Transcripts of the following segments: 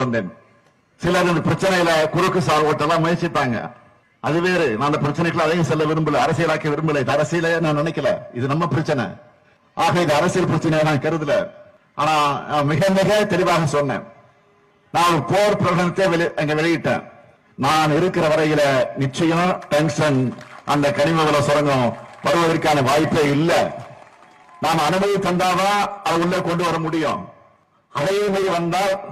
வந்தேன். சிலர் இந்த பிரச்சனையில குறுக்கு சார் ஓட்டெல்லாம் முயற்சித்தாங்க அது வேறு. நான் அந்த பிரச்சனைக்குள்ள அதையும் செல்ல விரும்பல. அரசியலாக்க விரும்பல. இது அரசியலே நான் நினைக்கல. இது நம்ம பிரச்சனை. ஆக இது அரசியல் பிரச்சனையை நான் கருதல. ஆனா மிக மிக தெளிவாக சொன்னேன். நான் ஒரு போர் பிரகடனத்தை வெளி- அங்க வெளியிட்டேன். நான் இருக்கிற வரையில நிச்சயம் டென்ஷன் அந்த கனிமவள சுரங்கம் வருவதற்கான வாய்ப்பே இல்லை. நாம் அனுமதி தந்தாதான் அதை உள்ள கொண்டு வர முடியும். அதையே மீறி வந்தால்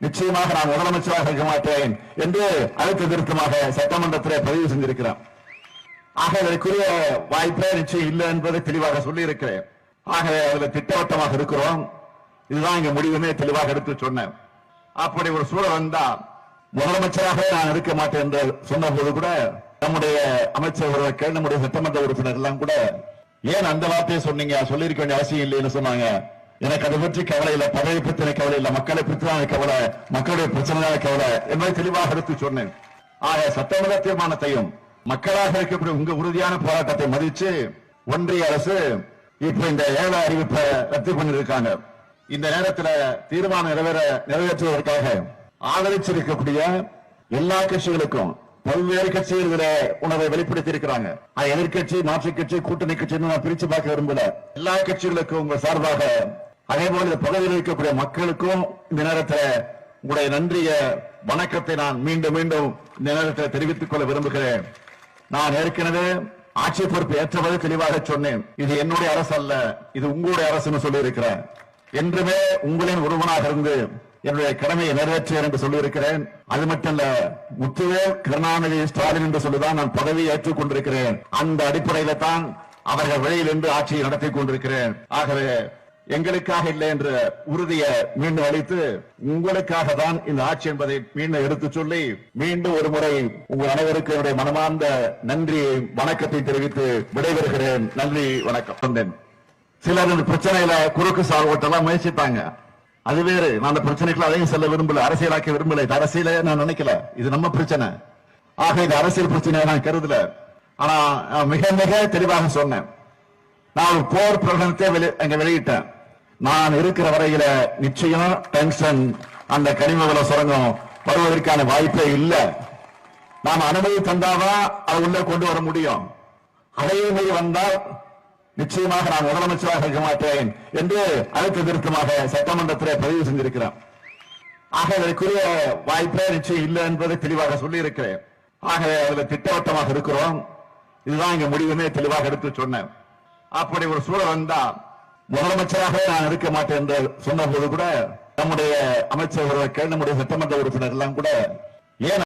நிச்சயமாக நான் முதலமைச்சராக இருக்க மாட்டேன் என்று அழுத்த திருத்தமாக சட்டமன்றத்திலே பதிவு செஞ்சிருக்கிறேன் ஆக இதற்குரிய வாய்ப்பே நிச்சயம் இல்லை என்பதை தெளிவாக சொல்லி இருக்கிறேன் ஆக அதுல திட்டவட்டமாக இருக்கிறோம். இதுதான் இங்க முடிவுமே தெளிவாக எடுத்து சொன்னேன். அப்படி ஒரு சூழல் வந்தா முதலமைச்சராக நான் இருக்க மாட்டேன் என்று சொன்ன போது கூட நம்முடைய அமைச்சர் ஒருவர் நம்முடைய சட்டமன்ற உறுப்பினர் எல்லாம் கூட ஏன் அந்த வார்த்தையை சொன்னீங்க? சொல்லியிருக்க வேண்டிய அவசியம் இல்லைன்னு சொன்னாங்க. எனக்கு அதை பற்றி கவலை இல்லை. பதவி பற்றின கவலை இல்லை. மக்களை பற்றி கவலை. மக்களுடைய பிரச்சனையான கவலை. என்பதை தெளிவாக எடுத்து சொன்னேன். ஆக சட்டமன்ற தீர்மானத்தையும் மக்களாக இருக்கக்கூடிய உங்க உறுதியான போராட்டத்தை மதிச்சு ஒன்றிய அரசு இப்ப இந்த ஏழ அறிவிப்பை ரத்து பண்ணிருக்காங்க இந்த நேரத்துல தீர்மானம் நிறைவேற நிறைவேற்றுவதற்காக ஆதரிச்சிருக்கக்கூடிய எல்லா கட்சிகளுக்கும் பல்வேறு கட்சிகள் இதுல உணவை வெளிப்படுத்தி இருக்கிறாங்க எதிர்கட்சி மாற்றுக் கட்சி கூட்டணி கட்சின்னு நான் பிரிச்சு பார்க்க விரும்பல. எல்லா கட்சிகளுக்கும் உங்க சார்பாக அதே போல இந்த பகுதியில் இருக்கக்கூடிய மக்களுக்கும் இந்த நேரத்தில் உங்களுடைய நன்றிய வணக்கத்தை நான் மீண்டும் மீண்டும் இந்த நேரத்தில் தெரிவித்துக் கொள்ள விரும்புகிறேன். நான் ஏற்கனவே ஆட்சி பொறுப்பு ஏற்றபோது தெளிவாக சொன்னேன். இது என்னுடைய அரசு அல்ல இது உங்களுடைய அரசுன்னு சொல்லி இருக்கிறேன் என்றுமே உங்களின் ஒருவனாக இருந்து என்னுடைய கடமையை நிறைவேற்றுவேன் என்று சொல்லியிருக்கிறேன். அது மட்டும் இல்ல முத்துவேல் கருணாநிதி ஸ்டாலின் என்று சொல்லிதான் நான் பதவியை ஏற்றுக் கொண்டிருக்கிறேன். அந்த அடிப்படையில தான் அவர்கள் வெளியில் இருந்து ஆட்சியை நடத்தி கொண்டிருக்கிறேன். ஆகவே எங்களுக்காக இல்லை என்ற உறுதியை மீண்டும் அளித்து உங்களுக்காக தான் இந்த ஆட்சி என்பதை மீண்டும் எடுத்து சொல்லி மீண்டும் ஒரு முறை உங்கள் அனைவருக்கும் என்னுடைய மனமார்ந்த நன்றியை வணக்கத்தை தெரிவித்து விடைபெறுகிறேன். நன்றி வணக்கம். வந்தேன். சிலர் இந்த பிரச்சனையில குறுக்கு சார் ஓட்டெல்லாம் முயற்சித்தாங்க அது வேறு. நான் அந்த பிரச்சனைக்குள்ள அதையும் செல்ல விரும்பல அரசியலாக்க விரும்பல. இது அரசியலே நான் நினைக்கல. இது நம்ம பிரச்சனை. ஆக இது அரசியல் பிரச்சனையை நான் கருதல. ஆனா மிக மிக தெளிவாக சொன்னேன். நான் ஒரு போர் பிரகடனத்தை அங்க வெளியிட்டேன். நான் இருக்கிற வரையில நிச்சயம் டென்ஷன் அந்த கனிமவள சுரங்கம் வருவதற்கான வாய்ப்பே இல்லை. நாம் அனுமதி தந்தாதான் அதை உள்ள கொண்டு வர முடியும். அதையே வந்தால் நிச்சயமாக நான் முதலமைச்சராக இருக்க மாட்டேன் என்று அழுத்த திருத்தமாக சட்டமன்றத்திலே பதிவு செஞ்சிருக்கிறேன். ஆக இதற்குரிய வாய்ப்பே நிச்சயம் இல்லை என்பதை தெளிவாக சொல்லி இருக்கிறேன் ஆக அதுல திட்டவட்டமாக இருக்கிறோம். இதுதான் இங்க முடிவுமே தெளிவாக எடுத்து சொன்னேன். அப்படி ஒரு சூழல் வந்தா முதலமைச்சராக நான் இருக்க மாட்டேன் என்று சொன்ன போது கூட நம்முடைய அமைச்சர் ஒருவர் நம்முடைய சட்டமன்ற உறுப்பினர் எல்லாம் கூட ஏன்